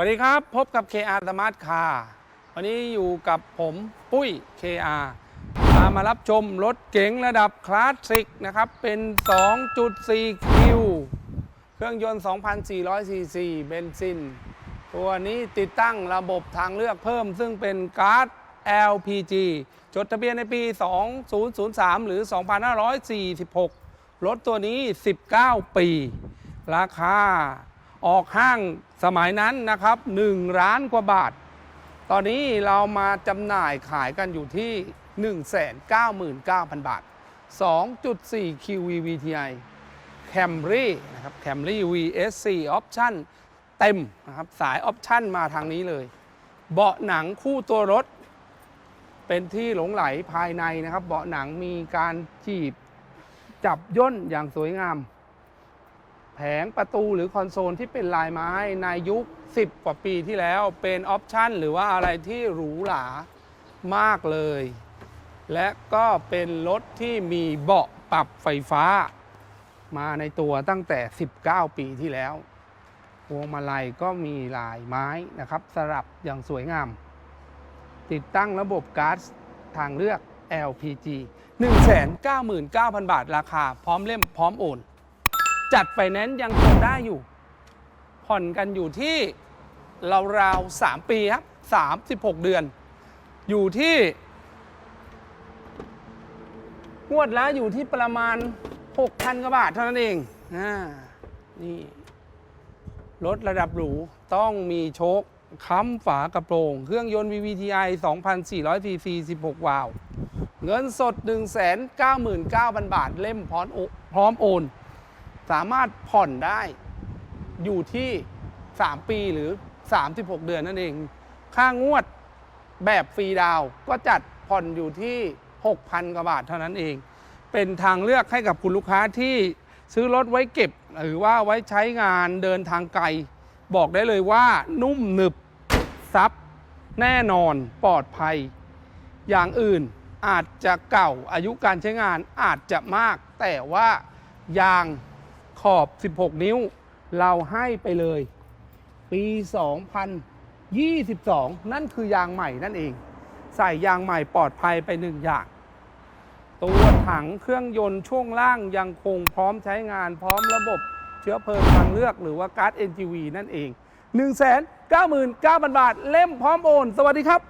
วัสดีครับ พบกับ KR Smart Car วันนี้อยู่กับผมปุ้ย KR พามารับชมรถเก๋งระดับคลาสสิกนะครับ เป็น 2.4 คิว เครื่องยนต์ 2,400 ซีซีเบนซิน ตัวนี้ติดตั้งระบบทางเลือกเพิ่ม ซึ่งเป็นก๊าซ LPG จดทะเบียนในปี 2003 หรือ 2546 รถตัวนี้ 19 ปี ราคา ออกห้างสมัยนั้นนะครับ1ล้านกว่าบาท ตอนนี้เรามาจำหน่ายขายกันอยู่ที่ 199,000 บาท 2.4 QVVTi Camry นะครับ Camry VSC Option เต็มนะครับ สายออปชั่นมาทางนี้เลย เบาะหนังคู่ตัวรถ เป็นที่หลงไหลภายในนะครับ เบาะหนังมีการจีบจับย่นอย่างสวยงาม แผงประตูหรือคอนโซลที่เป็นลายไม้ในยุค 10 กว่าปีที่แล้วเป็นออปชันหรือว่าอะไรที่หรูหรามากเลย และก็เป็นรถที่มีเบาะปรับไฟฟ้า มาในตัวตั้งแต่ 19 ปีที่แล้วพวงมาลัยก็มีลายไม้นะครับ สลับอย่างสวยงาม ติดตั้งระบบก๊าซทางเลือก LPG 199,000 บาทราคาพร้อมเล่มพร้อมโอน จัดไฟแนนซ์ยังคงได้อยู่ ผ่อนกันอยู่ที่ราวๆ3ปีครับ36 เดือน อยู่ที่งวดละอยู่ที่ประมาณ 6,000กว่าบาทเท่านั้นเองอ่านี่รถระดับหรูต้องมีโชคค้ำฝากระโปรง เครื่องยนต์ VVTi 2,400 cc 16 วาล์วเงินสด 199,000 บาท เล่มพร้อมโอพร้อมโอน สามารถผ่อนได้อยู่ที่ 3 ปีหรือ 36 เดือนนั่นเอง ค่างวดแบบฟรีดาวก็จัดผ่อนอยู่ที่ 6,000 กว่าบาทเท่านั้นเอง เป็นทางเลือกให้กับคุณลูกค้าที่ซื้อรถไว้เก็บ หรือว่าไว้ใช้งานเดินทางไกล บอกได้เลยว่านุ่มหนึบซับแน่นอนปลอดภัย อย่างอื่นอาจจะเก่าอายุการใช้งานอาจจะมาก แต่ว่ายาง ขอบ 16 นิ้ว เราให้ไปเลย ปี 2022 นั่นคือยางใหม่นั่นเอง ใส่ยางใหม่ปลอดภัยไปหนึ่งอย่าง ตัวถังเครื่องยนต์ช่วงล่างยังคงพร้อมใช้งานพร้อมระบบเชื้อเพลิงทางเลือกหรือว่าก๊าซ NGV นั่นเอง 1 9 9 0 0 0 บาท เล่มพร้อมโอน สวัสดีครับ